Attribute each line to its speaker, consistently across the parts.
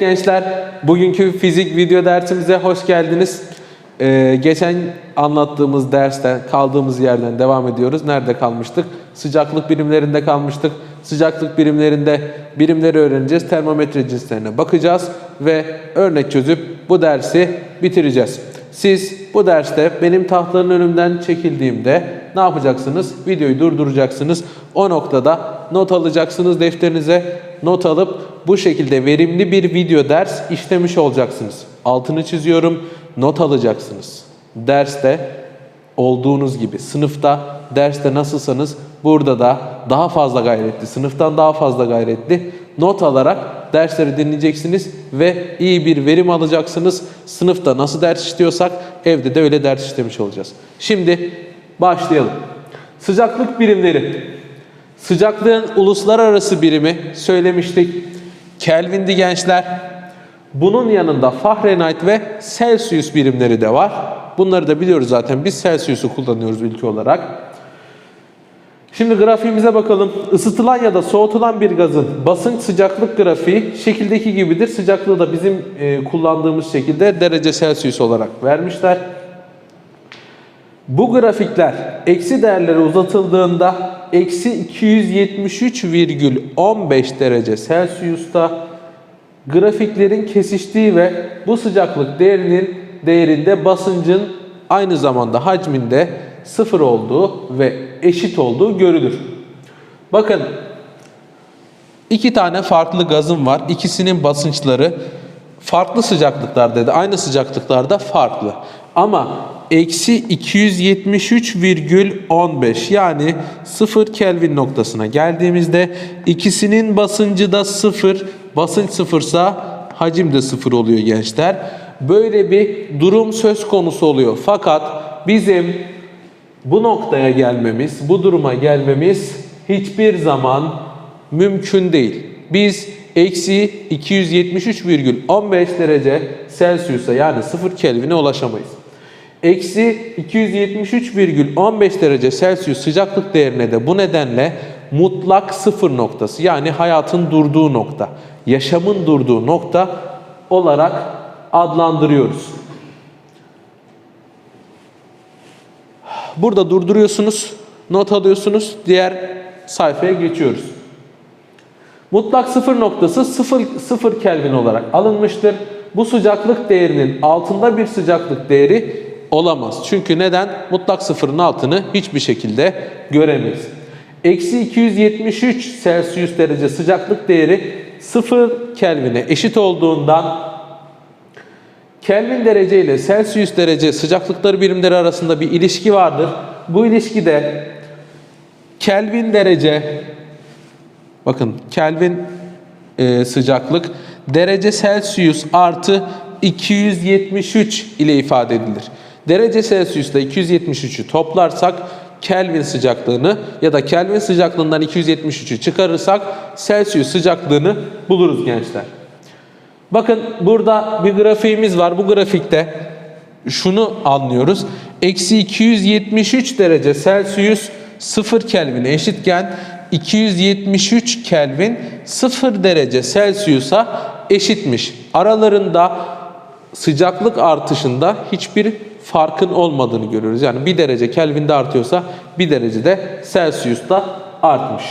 Speaker 1: Gençler, bugünkü fizik video dersimize hoş geldiniz. Ee, geçen anlattığımız dersten kaldığımız yerden devam ediyoruz. Nerede kalmıştık? Sıcaklık birimlerinde kalmıştık. Sıcaklık birimlerinde birimleri öğreneceğiz. Termometre cinslerine bakacağız ve örnek çözüp bu dersi bitireceğiz. Siz bu derste benim tahtanın önümden çekildiğimde ne yapacaksınız? Videoyu durduracaksınız. O noktada not alacaksınız defterinize. Not alıp bu şekilde verimli bir video ders işlemiş olacaksınız. Altını çiziyorum. Not alacaksınız. Derste olduğunuz gibi sınıfta derste nasılsanız burada da daha fazla gayretli, sınıftan daha fazla gayretli not alarak dersleri dinleyeceksiniz ve iyi bir verim alacaksınız. Sınıfta nasıl ders işliyorsak evde de öyle ders işlemiş olacağız. Şimdi başlayalım. Sıcaklık birimleri. Sıcaklığın uluslararası birimi söylemiştik. Kelvin'di gençler. Bunun yanında Fahrenheit ve Celsius birimleri de var. Bunları da biliyoruz zaten. Biz Celsius'u kullanıyoruz ülke olarak. Şimdi grafiğimize bakalım. Isıtılan ya da soğutulan bir gazın basınç sıcaklık grafiği şekildeki gibidir. Sıcaklığı da bizim e, kullandığımız şekilde derece Celsius olarak vermişler. Bu grafikler eksi değerlere uzatıldığında eksi 273,15 derece Celsius'ta grafiklerin kesiştiği ve bu sıcaklık değerinin değerinde basıncın aynı zamanda hacminde sıfır olduğu ve eşit olduğu görülür. Bakın iki tane farklı gazım var. İkisinin basınçları farklı sıcaklıklar dedi. Aynı sıcaklıklarda farklı. Ama eksi 273,15 yani 0 Kelvin noktasına geldiğimizde ikisinin basıncı da 0. Basınç sıfırsa hacim de 0 oluyor gençler. Böyle bir durum söz konusu oluyor. Fakat bizim bu noktaya gelmemiz, bu duruma gelmemiz hiçbir zaman mümkün değil. Biz eksi 273,15 derece Celsius'a yani 0 Kelvin'e ulaşamayız. Eksi 273,15 derece Celsius sıcaklık değerine de bu nedenle mutlak sıfır noktası yani hayatın durduğu nokta, yaşamın durduğu nokta olarak adlandırıyoruz. Burada durduruyorsunuz, not alıyorsunuz, diğer sayfaya geçiyoruz. Mutlak sıfır noktası 0, 0 Kelvin olarak alınmıştır. Bu sıcaklık değerinin altında bir sıcaklık değeri olamaz. Çünkü neden? Mutlak sıfırın altını hiçbir şekilde göremeyiz. Eksi 273 Celsius derece sıcaklık değeri 0 Kelvin'e eşit olduğundan Kelvin derece ile Celsius derece sıcaklıkları birimleri arasında bir ilişki vardır. Bu ilişkide Kelvin derece bakın Kelvin e, sıcaklık derece Celsius artı 273 ile ifade edilir. Derece Celsius'ta 273'ü toplarsak Kelvin sıcaklığını ya da Kelvin sıcaklığından 273'ü çıkarırsak Celsius sıcaklığını buluruz gençler. Bakın burada bir grafiğimiz var. Bu grafikte şunu anlıyoruz. Eksi 273 derece Celsius 0 Kelvin'e eşitken 273 Kelvin 0 derece Celsius'a eşitmiş. Aralarında sıcaklık artışında hiçbir farkın olmadığını görüyoruz. Yani bir derece Kelvin'de artıyorsa bir derece de Celsius'ta artmış.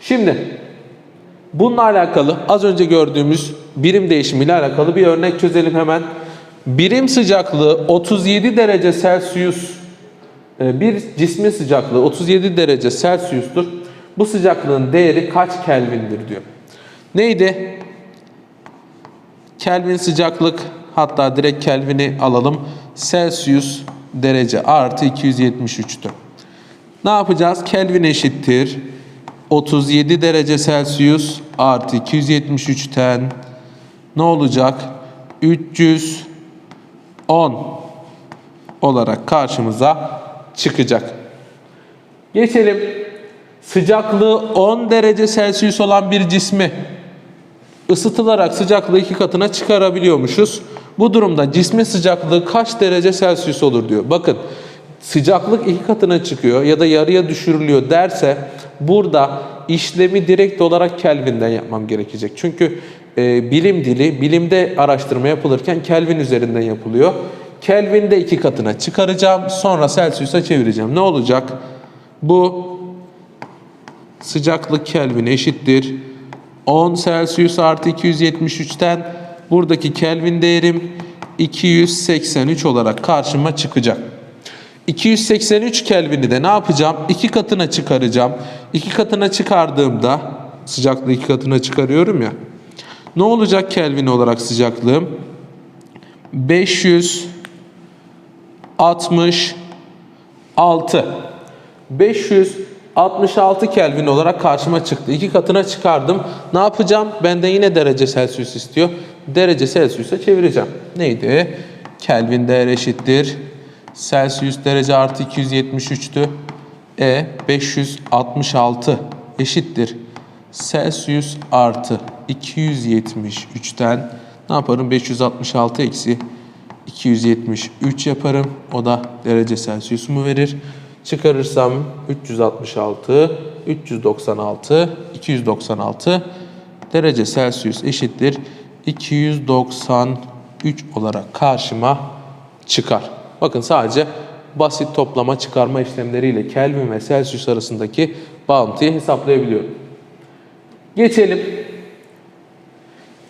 Speaker 1: Şimdi bununla alakalı az önce gördüğümüz birim değişimiyle alakalı bir örnek çözelim hemen. Birim sıcaklığı 37 derece Celsius e, bir cismin sıcaklığı 37 derece Celsius'tur. Bu sıcaklığın değeri kaç Kelvin'dir diyor. Neydi? Kelvin sıcaklık hatta direkt Kelvin'i alalım. Celsius derece artı 273'tü. Ne yapacağız? Kelvin eşittir. 37 derece Celsius artı 273'ten ne olacak? 310 olarak karşımıza çıkacak. Geçelim. Sıcaklığı 10 derece Celsius olan bir cismi ısıtılarak sıcaklığı iki katına çıkarabiliyormuşuz. Bu durumda cismin sıcaklığı kaç derece Celsius olur diyor. Bakın sıcaklık iki katına çıkıyor ya da yarıya düşürülüyor derse burada işlemi direkt olarak Kelvin'den yapmam gerekecek. Çünkü e, bilim dili, bilimde araştırma yapılırken Kelvin üzerinden yapılıyor. Kelvin'de iki katına çıkaracağım. Sonra Celsius'a çevireceğim. Ne olacak? Bu sıcaklık Kelvin eşittir. 10 Celsius artı 273'ten buradaki Kelvin değerim 283 olarak karşıma çıkacak. 283 Kelvin'i de ne yapacağım? İki katına çıkaracağım. İki katına çıkardığımda sıcaklığı iki katına çıkarıyorum ya. Ne olacak Kelvin olarak sıcaklığım? 566 566 Kelvin olarak karşıma çıktı. İki katına çıkardım. Ne yapacağım? Benden yine derece Celsius istiyor. Derece Celsius'a çevireceğim. Neydi? Kelvin değer eşittir. Celsius derece artı 273'tü. E 566 eşittir. Celsius artı 273'ten ne yaparım? 566 eksi 273 yaparım. O da derece Celsius'umu verir. Çıkarırsam 366, 396, 296 derece Celsius eşittir. 293 olarak karşıma çıkar. Bakın sadece basit toplama çıkarma işlemleriyle Kelvin ve Celsius arasındaki bağıntıyı hesaplayabiliyorum. Geçelim.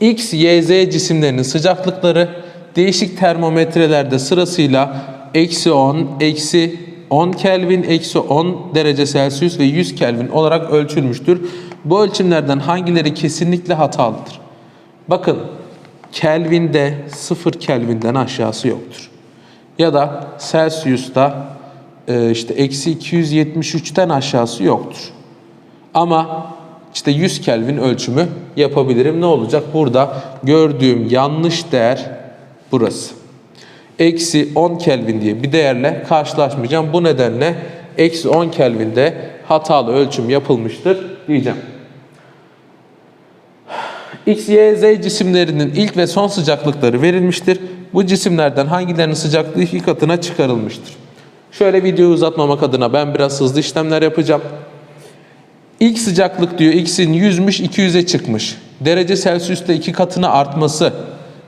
Speaker 1: X, Y, Z cisimlerinin sıcaklıkları değişik termometrelerde sırasıyla eksi 10, eksi 10 Kelvin, eksi 10 derece Celsius ve 100 Kelvin olarak ölçülmüştür. Bu ölçümlerden hangileri kesinlikle hatalıdır? Bakın Kelvin'de 0 Kelvin'den aşağısı yoktur. Ya da Celsius'ta e, işte eksi 273'ten aşağısı yoktur. Ama işte 100 Kelvin ölçümü yapabilirim. Ne olacak? Burada gördüğüm yanlış değer burası. Eksi 10 Kelvin diye bir değerle karşılaşmayacağım. Bu nedenle eksi 10 Kelvin'de hatalı ölçüm yapılmıştır diyeceğim. X, Y, Z cisimlerinin ilk ve son sıcaklıkları verilmiştir. Bu cisimlerden hangilerinin sıcaklığı iki katına çıkarılmıştır. Şöyle videoyu uzatmamak adına ben biraz hızlı işlemler yapacağım. İlk sıcaklık diyor x'in 100'müş 200'e çıkmış. Derece Celsius'ta iki katına artması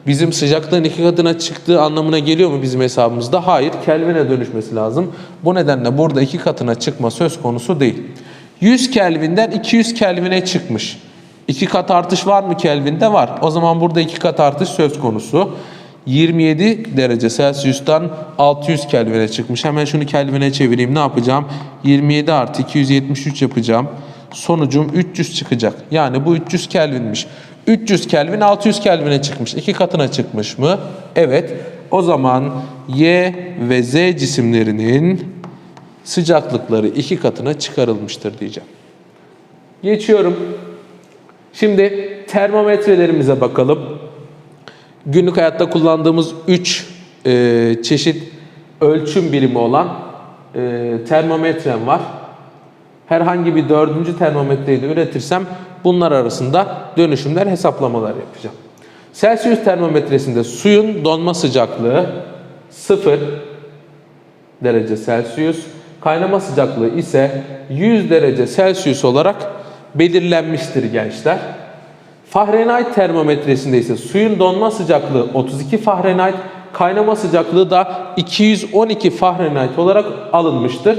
Speaker 1: bizim sıcaklığın iki katına çıktığı anlamına geliyor mu bizim hesabımızda? Hayır. Kelvin'e dönüşmesi lazım. Bu nedenle burada iki katına çıkma söz konusu değil. 100 Kelvin'den 200 Kelvin'e çıkmış. İki kat artış var mı Kelvin'de? Var. O zaman burada iki kat artış söz konusu. 27 derece Celsius'tan 600 Kelvin'e çıkmış. Hemen şunu Kelvin'e çevireyim. Ne yapacağım? 27 artı 273 yapacağım. Sonucum 300 çıkacak. Yani bu 300 Kelvin'miş. 300 Kelvin 600 Kelvin'e çıkmış. İki katına çıkmış mı? Evet. O zaman Y ve Z cisimlerinin sıcaklıkları iki katına çıkarılmıştır diyeceğim. Geçiyorum. Şimdi termometrelerimize bakalım. Günlük hayatta kullandığımız 3 e, çeşit ölçüm birimi olan e, termometrem var. Herhangi bir dördüncü termometreyi de üretirsem bunlar arasında dönüşümler, hesaplamalar yapacağım. Celsius termometresinde suyun donma sıcaklığı 0 derece Celsius, kaynama sıcaklığı ise 100 derece Celsius olarak belirlenmiştir gençler. Fahrenheit termometresinde ise suyun donma sıcaklığı 32 Fahrenheit, kaynama sıcaklığı da 212 Fahrenheit olarak alınmıştır.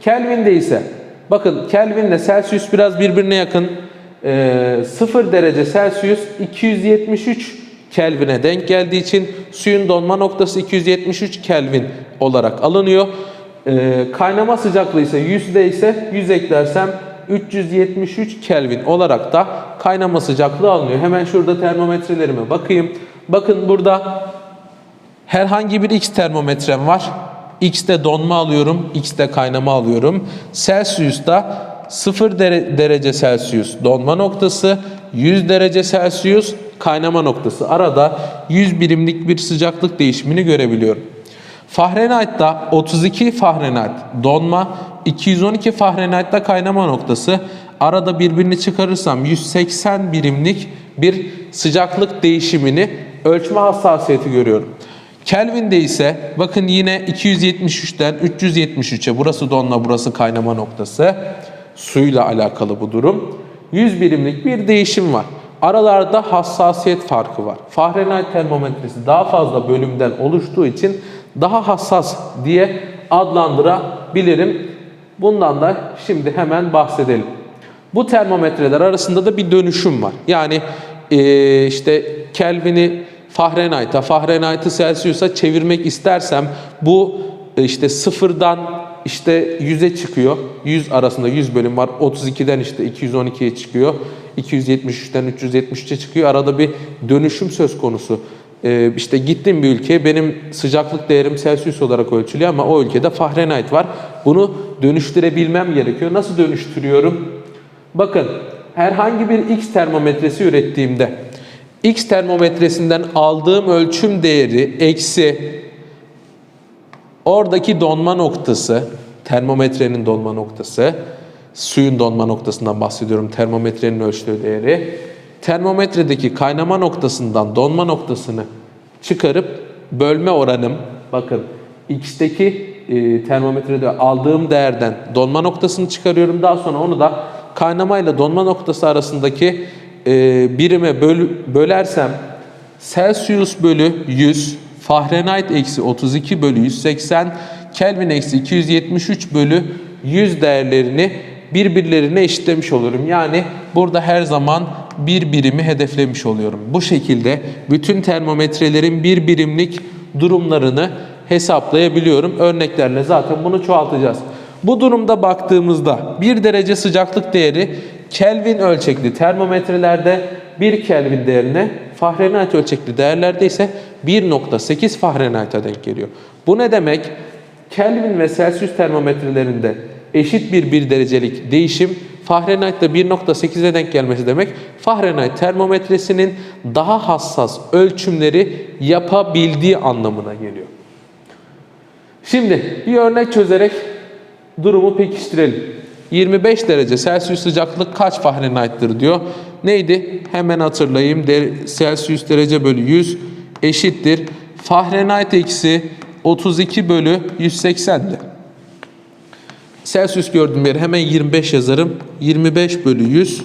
Speaker 1: Kelvin'de ise bakın Kelvin ile Celsius biraz birbirine yakın. Ee, 0 derece Celsius 273 Kelvin'e denk geldiği için suyun donma noktası 273 Kelvin olarak alınıyor. Ee, kaynama sıcaklığı ise 100'de ise 100 eklersem 373 Kelvin olarak da kaynama sıcaklığı alınıyor. Hemen şurada termometrelerime bakayım. Bakın burada herhangi bir X termometrem var. X'te donma alıyorum, X'te kaynama alıyorum. Celsius'ta 0 derece Celsius donma noktası, 100 derece Celsius kaynama noktası. Arada 100 birimlik bir sıcaklık değişimini görebiliyorum. Fahrenheit'ta 32 Fahrenheit donma, 212 Fahrenheit'ta kaynama noktası. Arada birbirini çıkarırsam 180 birimlik bir sıcaklık değişimini ölçme hassasiyeti görüyorum. Kelvin'de ise bakın yine 273'ten 373'e burası donma burası kaynama noktası. Suyla alakalı bu durum. 100 birimlik bir değişim var. Aralarda hassasiyet farkı var. Fahrenheit termometresi daha fazla bölümden oluştuğu için daha hassas diye adlandırabilirim. Bundan da şimdi hemen bahsedelim. Bu termometreler arasında da bir dönüşüm var. Yani eee, işte Kelvin'i Fahrenheit'a, Fahrenheit'ı Celsius'a çevirmek istersem bu e, işte sıfırdan işte 100'e çıkıyor. 100 arasında 100 bölüm var. 32'den işte 212'ye çıkıyor. 273'ten 373'e çıkıyor. Arada bir dönüşüm söz konusu. Ee, işte gittim bir ülkeye benim sıcaklık değerim Celsius olarak ölçülüyor ama o ülkede Fahrenheit var. Bunu dönüştürebilmem gerekiyor. Nasıl dönüştürüyorum? Bakın herhangi bir X termometresi ürettiğimde X termometresinden aldığım ölçüm değeri eksi oradaki donma noktası, termometrenin donma noktası, suyun donma noktasından bahsediyorum termometrenin ölçtüğü değeri. Termometredeki kaynama noktasından donma noktasını çıkarıp bölme oranım, bakın X'teki e, termometrede aldığım değerden donma noktasını çıkarıyorum. Daha sonra onu da kaynama ile donma noktası arasındaki e, birime böl- bölersem Celsius bölü 100, Fahrenheit eksi 32 bölü 180, Kelvin eksi 273 bölü 100 değerlerini birbirlerine eşitlemiş olurum. Yani burada her zaman bir birimi hedeflemiş oluyorum. Bu şekilde bütün termometrelerin bir birimlik durumlarını hesaplayabiliyorum. Örneklerle zaten bunu çoğaltacağız. Bu durumda baktığımızda 1 derece sıcaklık değeri Kelvin ölçekli termometrelerde 1 Kelvin değerine Fahrenheit ölçekli değerlerde ise 1.8 Fahrenheit'a denk geliyor. Bu ne demek? Kelvin ve Celsius termometrelerinde eşit bir 1 derecelik değişim Fahrenheit'te 1.8'e denk gelmesi demek Fahrenheit termometresinin daha hassas ölçümleri yapabildiği anlamına geliyor. Şimdi bir örnek çözerek durumu pekiştirelim. 25 derece Celsius sıcaklık kaç Fahrenheit'tir diyor. Neydi? Hemen hatırlayayım. Der- Celsius derece bölü 100 eşittir. Fahrenheit eksi 32 bölü 180'di. Celsius gördüğüm yere hemen 25 yazarım. 25 bölü 100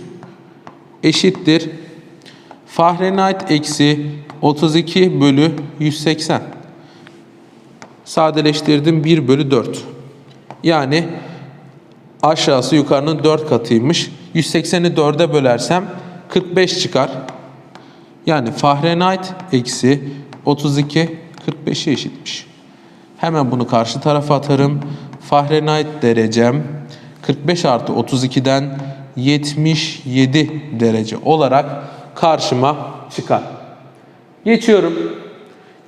Speaker 1: eşittir. Fahrenheit eksi 32 bölü 180. Sadeleştirdim 1 bölü 4. Yani aşağısı yukarının 4 katıymış. 180'i 4'e bölersem 45 çıkar. Yani Fahrenheit eksi 32 45'e eşitmiş. Hemen bunu karşı tarafa atarım. Fahrenheit derecem 45 artı 32'den 77 derece olarak karşıma çıkar. Geçiyorum.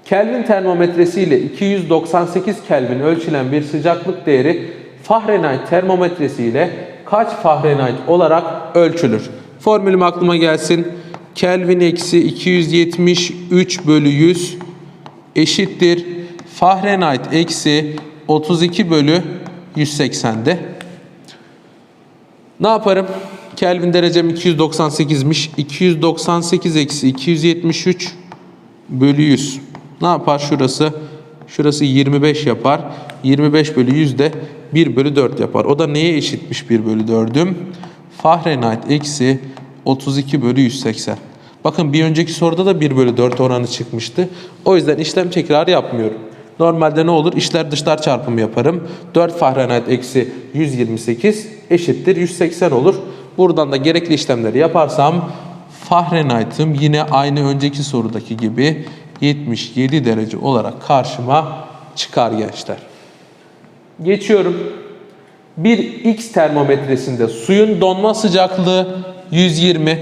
Speaker 1: Kelvin termometresi ile 298 Kelvin ölçülen bir sıcaklık değeri Fahrenheit termometresi ile kaç Fahrenheit olarak ölçülür? Formülüm aklıma gelsin. Kelvin eksi 273 bölü 100 eşittir. Fahrenheit eksi 32 bölü 180'de. Ne yaparım? Kelvin derecem 298'miş. 298 eksi 273 bölü 100. Ne yapar şurası? Şurası 25 yapar. 25 bölü 100 de 1 bölü 4 yapar. O da neye eşitmiş 1 bölü 4'üm? Fahrenheit eksi 32 bölü 180. Bakın bir önceki soruda da 1 bölü 4 oranı çıkmıştı. O yüzden işlem tekrar yapmıyorum. Normalde ne olur? İşler dışlar çarpımı yaparım. 4 Fahrenheit eksi 128 eşittir 180 olur. Buradan da gerekli işlemleri yaparsam Fahrenheit'ım yine aynı önceki sorudaki gibi 77 derece olarak karşıma çıkar gençler. Geçiyorum. Bir X termometresinde suyun donma sıcaklığı 120,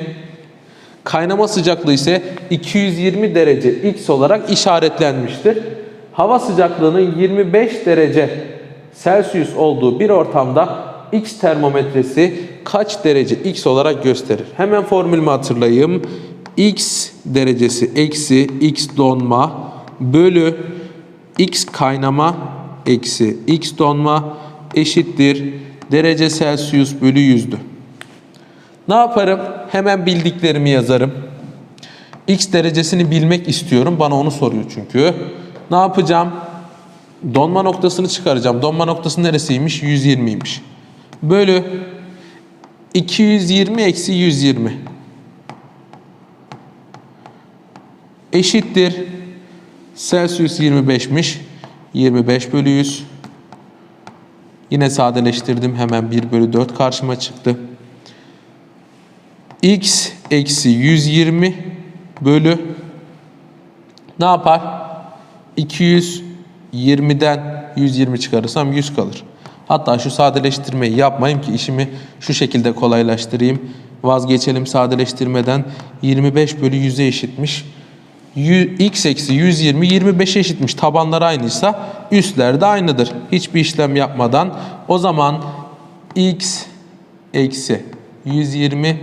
Speaker 1: kaynama sıcaklığı ise 220 derece X olarak işaretlenmiştir. Hava sıcaklığının 25 derece Celsius olduğu bir ortamda X termometresi kaç derece X olarak gösterir? Hemen formülümü hatırlayayım. X derecesi eksi X donma bölü X kaynama eksi X donma eşittir derece Celsius bölü yüzdü. Ne yaparım? Hemen bildiklerimi yazarım. X derecesini bilmek istiyorum. Bana onu soruyor çünkü. Ne yapacağım? Donma noktasını çıkaracağım. Donma noktası neresiymiş? 120'ymiş. Bölü 220 eksi 120. eşittir. Celsius 25'miş. 25 bölü 100. Yine sadeleştirdim. Hemen 1 bölü 4 karşıma çıktı. X eksi 120 bölü ne yapar? 220'den 120 çıkarırsam 100 kalır. Hatta şu sadeleştirmeyi yapmayayım ki işimi şu şekilde kolaylaştırayım. Vazgeçelim sadeleştirmeden 25 bölü 100'e eşitmiş. X eksi 120 25'e eşitmiş. Tabanlar aynıysa üstler de aynıdır. Hiçbir işlem yapmadan o zaman X eksi 120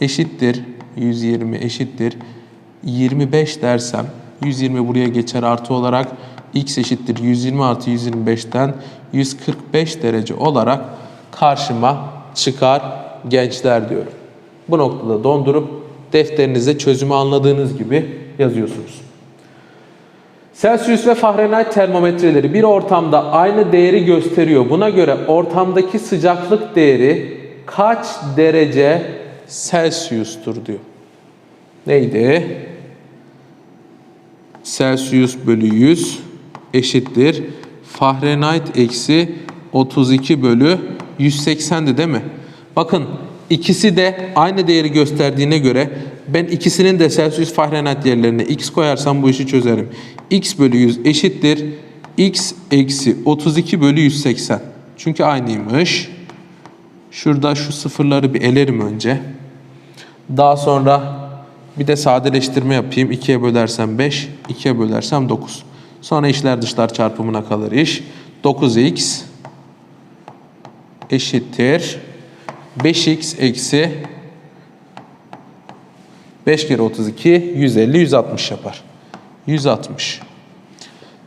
Speaker 1: eşittir 120 eşittir 25 dersem 120 buraya geçer artı olarak x eşittir 120 artı 125'ten 145 derece olarak karşıma çıkar gençler diyorum. Bu noktada dondurup defterinize çözümü anladığınız gibi yazıyorsunuz. Celsius ve Fahrenheit termometreleri bir ortamda aynı değeri gösteriyor. Buna göre ortamdaki sıcaklık değeri kaç derece Celsius'tur diyor. Neydi? Celsius bölü 100 eşittir. Fahrenheit eksi 32 bölü 180'di değil mi? Bakın ikisi de aynı değeri gösterdiğine göre ben ikisinin de Celsius Fahrenheit değerlerine x koyarsam bu işi çözerim. x bölü 100 eşittir. x eksi 32 bölü 180. Çünkü aynıymış. Şurada şu sıfırları bir elerim önce. Daha sonra bir de sadeleştirme yapayım. 2'ye bölersem 5, 2'ye bölersem 9. Sonra içler dışlar çarpımına kalır iş. 9x eşittir. 5x eksi 5 kere 32 150 160 yapar. 160.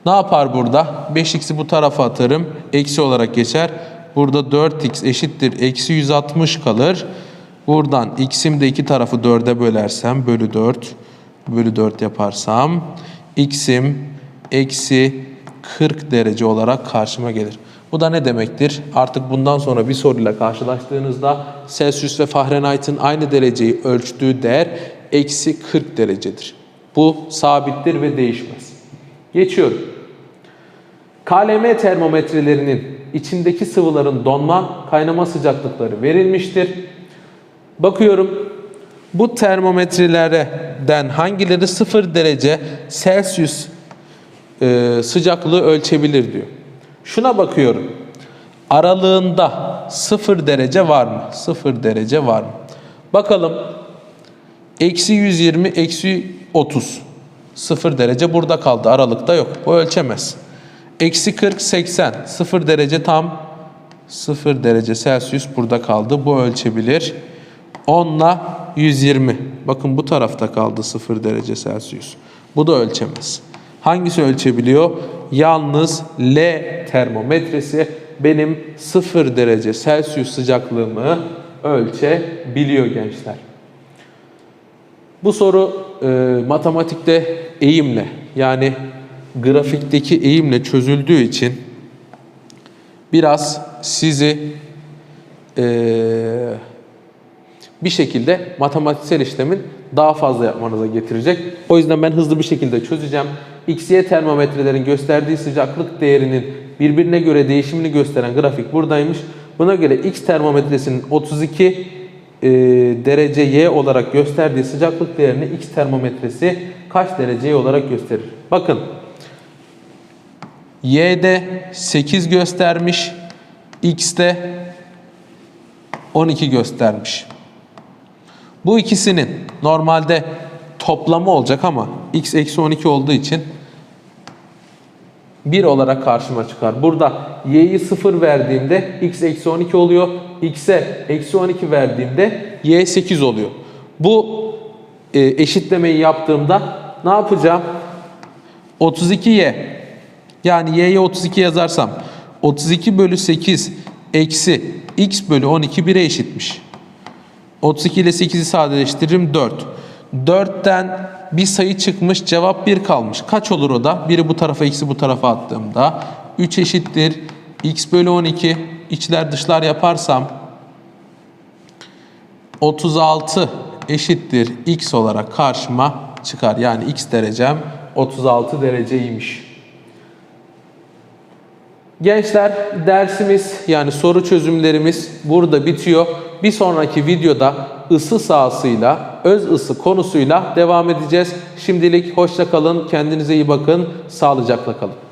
Speaker 1: Ne yapar burada? 5x'i bu tarafa atarım. Eksi olarak geçer. Burada 4x eşittir. Eksi 160 kalır. Buradan x'im de iki tarafı 4'e bölersem bölü 4 bölü 4 yaparsam x'im eksi 40 derece olarak karşıma gelir. Bu da ne demektir? Artık bundan sonra bir soruyla karşılaştığınızda Celsius ve Fahrenheit'in aynı dereceyi ölçtüğü değer eksi 40 derecedir. Bu sabittir ve değişmez. Geçiyorum. KLM termometrelerinin içindeki sıvıların donma, kaynama sıcaklıkları verilmiştir. Bakıyorum bu termometrelerden hangileri 0 derece Celsius e, sıcaklığı ölçebilir diyor. Şuna bakıyorum. Aralığında 0 derece var mı? 0 derece var mı? Bakalım. Eksi 120, eksi 30. 0 derece burada kaldı. Aralıkta yok. Bu ölçemez. Eksi 40, 80. 0 derece tam 0 derece Celsius burada kaldı. Bu ölçebilir. 10 ile 120. Bakın bu tarafta kaldı 0 derece Celsius. Bu da ölçemez. Hangisi ölçebiliyor? Yalnız L termometresi benim 0 derece Celsius sıcaklığımı ölçebiliyor gençler. Bu soru e, matematikte eğimle yani grafikteki eğimle çözüldüğü için biraz sizi e, bir şekilde matematiksel işlemin daha fazla yapmanıza getirecek. O yüzden ben hızlı bir şekilde çözeceğim. XY termometrelerin gösterdiği sıcaklık değerinin birbirine göre değişimini gösteren grafik buradaymış. Buna göre X termometresinin 32 e, derece Y olarak gösterdiği sıcaklık değerini X termometresi kaç derece Y olarak gösterir? Bakın Y'de 8 göstermiş, X'de 12 göstermiş. Bu ikisinin normalde toplamı olacak ama x eksi 12 olduğu için 1 olarak karşıma çıkar. Burada y'yi 0 verdiğimde x eksi 12 oluyor. x'e eksi 12 verdiğimde y 8 oluyor. Bu e, eşitlemeyi yaptığımda ne yapacağım? 32y yani y'ye 32 yazarsam 32 bölü 8 eksi x bölü 12 1'e eşitmiş. 32 ile 8'i sadeleştiririm 4. 4'ten bir sayı çıkmış cevap 1 kalmış. Kaç olur o da? Biri bu tarafa x'i bu tarafa attığımda 3 eşittir x bölü 12 içler dışlar yaparsam 36 eşittir x olarak karşıma çıkar. Yani x derecem 36 dereceymiş. Gençler dersimiz yani soru çözümlerimiz burada bitiyor. Bir sonraki videoda ısı sahasıyla, öz ısı konusuyla devam edeceğiz. Şimdilik hoşça kalın, kendinize iyi bakın, sağlıcakla kalın.